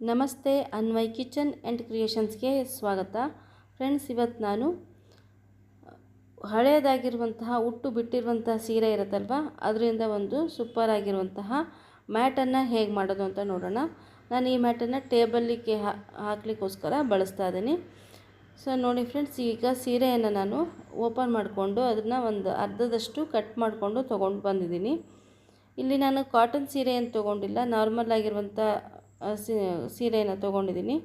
ನಮಸ್ತೆ Anvay kitchen and ಕ್ರಿಯೇಷನ್ಸ್ಗೆ ಸ್ವಾಗತ. Friends, ಇವತ್ತು ನಾನು ಹಳೆಯದಾಗಿರುವಂತಹ ಉಟ್ಟು ಬಿಟ್ಟಿರುವಂತಹ ಸೀರೆ ಇರುತ್ತಲ್ವ? ಅದರಿಂದ ಒಂದು ಸೂಪರ್ ಆಗಿರುವಂತಹ ಮ್ಯಾಟನ್ನು ಹೇಗೆ ಮಾಡೋದು ಅಂತ ನೋಡೋಣ. ನಾನು ಈ ಮ್ಯಾಟನ್ನು ಟೇಬಲ್ಲಿಗೆ ಹಾಕ್ಲಿಕ್ಕೋಸ್ಕರ ಬಳಸ್ತಾ ಇದ್ದೀನಿ. ಸೊ, ನೋಡಿ ಫ್ರೆಂಡ್ಸ್, ಈಗ ಸೀರೆಯನ್ನು ನಾನು ಓಪನ್ ಮಾಡಿಕೊಂಡು ಅದನ್ನು ಒಂದು ಅರ್ಧದಷ್ಟು ಕಟ್ ಮಾಡಿಕೊಂಡು ತೊಗೊಂಡು ಬಂದಿದ್ದೀನಿ. ಇಲ್ಲಿ ನಾನು ಕಾಟನ್ ಸೀರೆಯನ್ನು ತೊಗೊಂಡಿಲ್ಲ. ನಾರ್ಮಲ್ ಆಗಿರುವಂಥ ಸೀರೆಯನ್ನು ತೊಗೊಂಡಿದ್ದೀನಿ.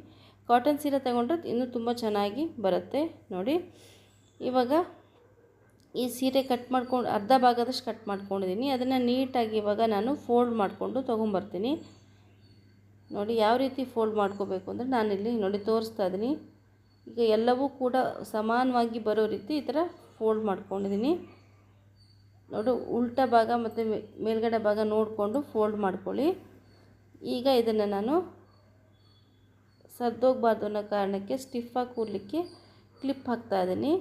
ಕಾಟನ್ ಸೀರೆ ತಗೊಂಡ್ರೆ ಇನ್ನೂ ತುಂಬ ಚೆನ್ನಾಗಿ ಬರುತ್ತೆ ನೋಡಿ. ಇವಾಗ ಈ ಸೀರೆ ಕಟ್ ಮಾಡ್ಕೊಂಡು, ಅರ್ಧ ಭಾಗದಷ್ಟು ಕಟ್ ಮಾಡ್ಕೊಂಡಿದ್ದೀನಿ. ಅದನ್ನು ನೀಟಾಗಿ ಇವಾಗ ನಾನು ಫೋಲ್ಡ್ ಮಾಡಿಕೊಂಡು ತೊಗೊಂಬರ್ತೀನಿ. ನೋಡಿ ಯಾವ ರೀತಿ ಫೋಲ್ಡ್ ಮಾಡ್ಕೋಬೇಕು ಅಂದರೆ ನಾನಿಲ್ಲಿ ನೋಡಿ ತೋರಿಸ್ತಾ ಇದ್ದೀನಿ. ಈಗ ಎಲ್ಲವೂ ಕೂಡ ಸಮಾನವಾಗಿ ಬರೋ ರೀತಿ ಈ ಥರ ಫೋಲ್ಡ್ ಮಾಡ್ಕೊಂಡಿದ್ದೀನಿ. ನೋಡು ಉಲ್ಟ ಭಾಗ ಮತ್ತು ಮೇಲ್ಗಡೆ ಭಾಗ ನೋಡಿಕೊಂಡು ಫೋಲ್ಡ್ ಮಾಡ್ಕೊಳ್ಳಿ. ಈಗ ಇದನ್ನು ನಾನು ಸರ್ದೋಗಬಾರ್ದು ಅನ್ನೋ ಕಾರಣಕ್ಕೆ ಸ್ಟಿಫಾಗಿ ಕೂರಲಿಕ್ಕೆ ಕ್ಲಿಪ್ ಹಾಕ್ತಾ ಇದ್ದೀನಿ.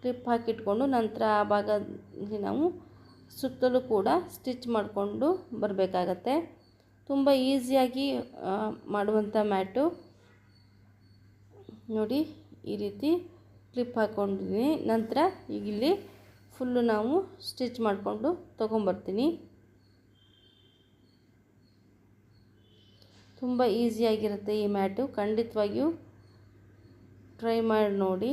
ಕ್ಲಿಪ್ ಹಾಕಿಟ್ಕೊಂಡು ನಂತರ ಆ ಭಾಗದಲ್ಲಿ ನಾವು ಸುತ್ತಲೂ ಕೂಡ ಸ್ಟಿಚ್ ಮಾಡಿಕೊಂಡು ಬರಬೇಕಾಗತ್ತೆ. ತುಂಬ ಈಸಿಯಾಗಿ ಮಾಡುವಂಥ ಮ್ಯಾಟು ನೋಡಿ, ಈ ರೀತಿ ಕ್ಲಿಪ್ ಹಾಕ್ಕೊಂಡಿದ್ದೀನಿ ನಂತರ ಈಗ ಇಲ್ಲಿ ಫುಲ್ಲು ನಾವು ಸ್ಟಿಚ್ ಮಾಡಿಕೊಂಡು ತೊಗೊಂಬರ್ತೀನಿ. ತುಂಬ ಈಸಿಯಾಗಿರುತ್ತೆ ಈ ಮ್ಯಾಟು ಖಂಡಿತವಾಗಿಯೂ ಟ್ರೈ ಮಾಡಿ ನೋಡಿ.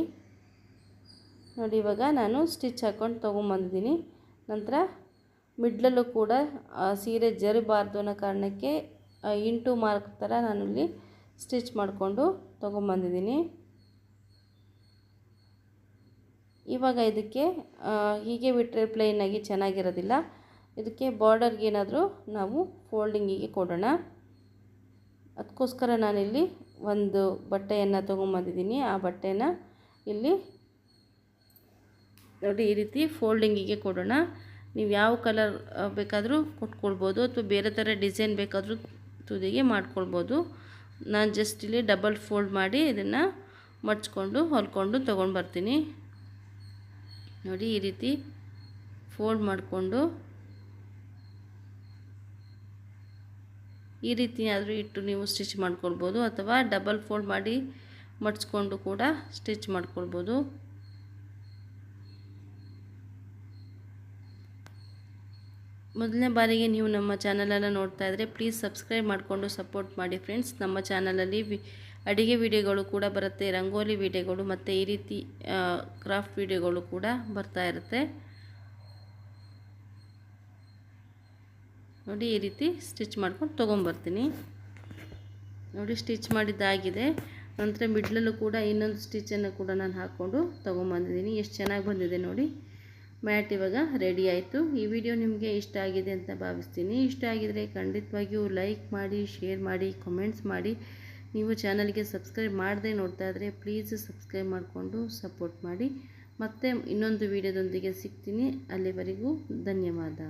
ನೋಡಿ, ಇವಾಗ ನಾನು ಸ್ಟಿಚ್ ಹಾಕ್ಕೊಂಡು ತೊಗೊಂಬಂದಿದ್ದೀನಿ. ನಂತರ ಮಿಡ್ಲಲ್ಲೂ ಕೂಡ ಸೀರೆ ಜರಿಬಾರ್ದು ಅನ್ನೋ ಕಾರಣಕ್ಕೆ ಇಂಟು ಮಾರ್ಕ್ ಥರ ನಾನಿಲ್ಲಿ ಸ್ಟಿಚ್ ಮಾಡಿಕೊಂಡು ತೊಗೊಂಬಂದಿದ್ದೀನಿ. ಇವಾಗ ಇದಕ್ಕೆ ಹೀಗೆ ಬಿಟ್ಟರೆ ಪ್ಲೇನಾಗಿ ಚೆನ್ನಾಗಿರೋದಿಲ್ಲ. ಇದಕ್ಕೆ ಬಾರ್ಡರ್ಗೇನಾದರೂ ನಾವು ಫೋಲ್ಡಿಂಗಿಗೆ ಕೊಡೋಣ. ಅದಕ್ಕೋಸ್ಕರ ನಾನಿಲ್ಲಿ ಒಂದು ಬಟ್ಟೆಯನ್ನು ತೊಗೊಂಬಂದಿದ್ದೀನಿ. ಆ ಬಟ್ಟೆನ ಇಲ್ಲಿ ನೋಡಿ ಈ ರೀತಿ ಫೋಲ್ಡಿಂಗಿಗೆ ಕೊಡೋಣ. ನೀವು ಯಾವ ಕಲರ್ ಬೇಕಾದರೂ ಕೊಟ್ಕೊಳ್ಬೋದು ಅಥವಾ ಬೇರೆ ಥರ ಡಿಸೈನ್ ಬೇಕಾದರೂ ತುದಿಗೆ ಮಾಡ್ಕೊಳ್ಬೋದು. ನಾನು ಜಸ್ಟ್ ಇಲ್ಲಿ ಡಬಲ್ ಫೋಲ್ಡ್ ಮಾಡಿ ಇದನ್ನು ಮಡ್ಚ್ಕೊಂಡು, ಹೊಲ್ಕೊಂಡು ತೊಗೊಂಡು ಬರ್ತೀನಿ ನೋಡಿ ಈ ರೀತಿ ಫೋಲ್ಡ್ ಮಾಡಿಕೊಂಡು ಈ ರೀತಿಯಾದರೂ ಇಟ್ಟು ನೀವು ಸ್ಟಿಚ್ ಮಾಡ್ಕೊಳ್ಬೋದು ಅಥವಾ ಡಬಲ್ ಫೋಲ್ಡ್ ಮಾಡಿ ಮಡಿಸ್ಕೊಂಡು ಕೂಡ ಸ್ಟಿಚ್ ಮಾಡ್ಕೊಳ್ಬೋದು. ಮೊದಲನೇ ಬಾರಿಗೆ ನೀವು ನಮ್ಮ ಚಾನಲನ್ನು ನೋಡ್ತಾ ಇದ್ದರೆ ಪ್ಲೀಸ್ ಸಬ್ಸ್ಕ್ರೈಬ್ ಮಾಡಿಕೊಂಡು ಸಪೋರ್ಟ್ ಮಾಡಿ ಫ್ರೆಂಡ್ಸ್. ನಮ್ಮ ಚಾನಲಲ್ಲಿ ವಿ ಅಡುಗೆ ವಿಡಿಯೋಗಳು ಕೂಡ ಬರುತ್ತೆ, ರಂಗೋಲಿ ವಿಡಿಯೋಗಳು ಮತ್ತು ಈ ರೀತಿ ಕ್ರಾಫ್ಟ್ ವಿಡಿಯೋಗಳು ಕೂಡ ಬರ್ತಾ ಇರುತ್ತೆ. ನೋಡಿ ಈ ರೀತಿ ಸ್ಟಿಚ್ ಮಾಡ್ಕೊಂಡು ತೊಗೊಂಬರ್ತೀನಿ. ನೋಡಿ ಸ್ಟಿಚ್ ಮಾಡಿದ್ದಾಗಿದೆ. ನಂತರ ಮಿಡ್ಲಲ್ಲೂ ಕೂಡ ಇನ್ನೊಂದು ಸ್ಟಿಚನ್ನು ಕೂಡ ನಾನು ಹಾಕ್ಕೊಂಡು ತೊಗೊಂಬಂದಿದ್ದೀನಿ. ಎಷ್ಟು ಚೆನ್ನಾಗಿ ಬಂದಿದೆ ನೋಡಿ. ಮ್ಯಾಟ್ ಇವಾಗ ರೆಡಿ ಆಯಿತು. ಈ ವಿಡಿಯೋ ನಿಮಗೆ ಇಷ್ಟ ಆಗಿದೆ ಅಂತ ಭಾವಿಸ್ತೀನಿ. ಇಷ್ಟ ಆಗಿದರೆ ಖಂಡಿತವಾಗಿಯೂ ಲೈಕ್ ಮಾಡಿ, ಶೇರ್ ಮಾಡಿ, ಕಮೆಂಟ್ಸ್ ಮಾಡಿ. ನೀವು ಚಾನಲ್ಗೆ ಸಬ್ಸ್ಕ್ರೈಬ್ ಮಾಡದೆ ನೋಡ್ತಾ ಇದ್ದರೆ ಪ್ಲೀಸ್ ಸಬ್ಸ್ಕ್ರೈಬ್ ಮಾಡಿಕೊಂಡು ಸಪೋರ್ಟ್ ಮಾಡಿ. ಮತ್ತೆ ಇನ್ನೊಂದು ವಿಡಿಯೋದೊಂದಿಗೆ ಸಿಗ್ತೀನಿ. ಅಲ್ಲಿವರೆಗೂ ಧನ್ಯವಾದ.